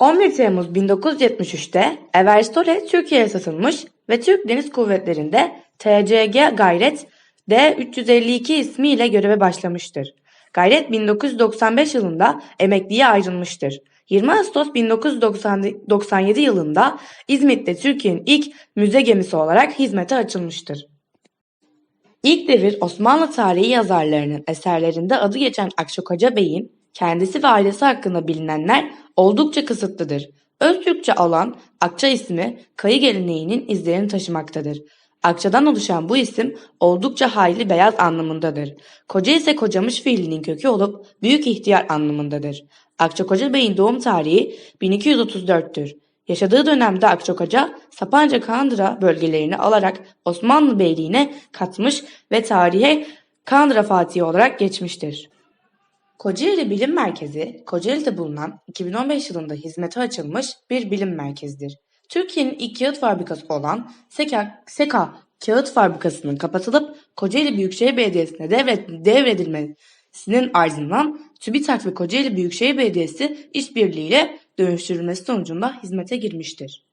11 Temmuz 1973'te Everstore Türkiye'ye satılmış ve Türk Deniz Kuvvetleri'nde TCG Gayret D352 ismiyle göreve başlamıştır. Gayret 1995 yılında emekliye ayrılmıştır. 20 Ağustos 1997 yılında İzmit'te Türkiye'nin ilk müze gemisi olarak hizmete açılmıştır. İlk devir Osmanlı tarihi yazarlarının eserlerinde adı geçen Akçakoca Bey'in kendisi ve ailesi hakkında bilinenler oldukça kısıtlıdır. Öztürkçe olan Akça ismi kayı geleneğinin izlerini taşımaktadır. Akçadan oluşan bu isim oldukça hayli beyaz anlamındadır. Koca ise kocamış fiilinin kökü olup büyük ihtiyar anlamındadır. Akçakoca Bey'in doğum tarihi 1234'tür. Yaşadığı dönemde Akçakoca, Sapanca Kandıra bölgelerini alarak Osmanlı Beyliğine katmış ve tarihe Kandıra Fatihi olarak geçmiştir. Kocaeli Bilim Merkezi, Kocaeli'de bulunan 2015 yılında hizmete açılmış bir bilim merkezidir. Türkiye'nin ilk kağıt fabrikası olan Seka, Seka Kağıt Fabrikası'nın kapatılıp Kocaeli Büyükşehir Belediyesi'ne devret, devredilmesinin ardından TÜBİTAK ve Kocaeli Büyükşehir Belediyesi işbirliğiyle dönüştürülmesi sonucunda hizmete girmiştir.